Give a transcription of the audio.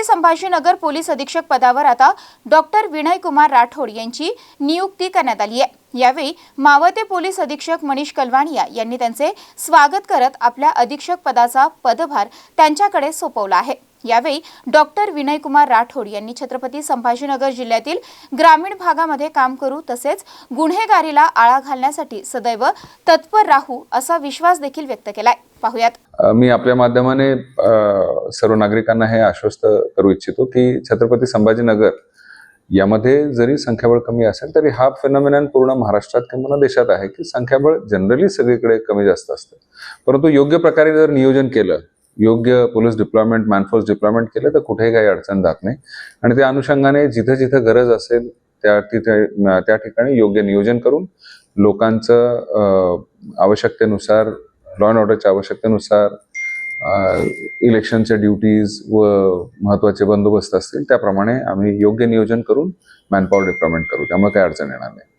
Chhatrapati Sambhajinagar police अधीक्षक पदावर आता डॉक्टर विनय कुमार राठोड यांची नियुक्ती करण्यात आली आहे. यावेळी मावते पोलीस अधीक्षक मनीष कलवाणिया यांनी त्यांचे स्वागत करत आपल्या अधीक्षक पदाचा पदभार त्यांच्याकडे सोपवला आहे. यावेळी डॉक्टर विनय कुमार राठोड यांनी छत्रपती संभाजीनगर जिल्ह्यातील ग्रामीण भागामध्ये काम करू तसेच गुन्हेगारीला आळा घालण्यासाठी सदैव तत्पर राहू असा विश्वास देखील व्यक्त केलाय. पाहुयात. मी आपल्या माध्यमाने सर्व नागरिकांना हे आश्वस्त करू इच्छितो की छत्रपती संभाजीनगर यामध्ये जरी संख्याबळ कमी असेल तरी हा फेनॉमिनन पूर्ण महाराष्ट्रात किंवा देशात आहे की संख्याबळ जनरली सगळीकडे कमी जास्त असतं. परंतु योग्य प्रकारे जर नियोजन केलं योग्य पोलीस डिप्लॉयमेंट मॅनफोर्स डिप्लॉयमेंट केलं तर कुठेही काही अडचण जात नाही. आणि त्या अनुषंगाने जिथं जिथं गरज असेल त्या तिथे त्या ठिकाणी योग्य नियोजन करून लोकांचं आवश्यकतेनुसार लॉ अँड ऑर्डरच्या आवश्यकतेनुसार इलेक्शनच्या ड्युटीज व महत्त्वाचे बंदोबस्त असतील त्याप्रमाणे आम्ही योग्य नियोजन करून मॅनपॉवर डिप्लॉयमेंट करू. त्यामुळे काही अडचण येणार नाही.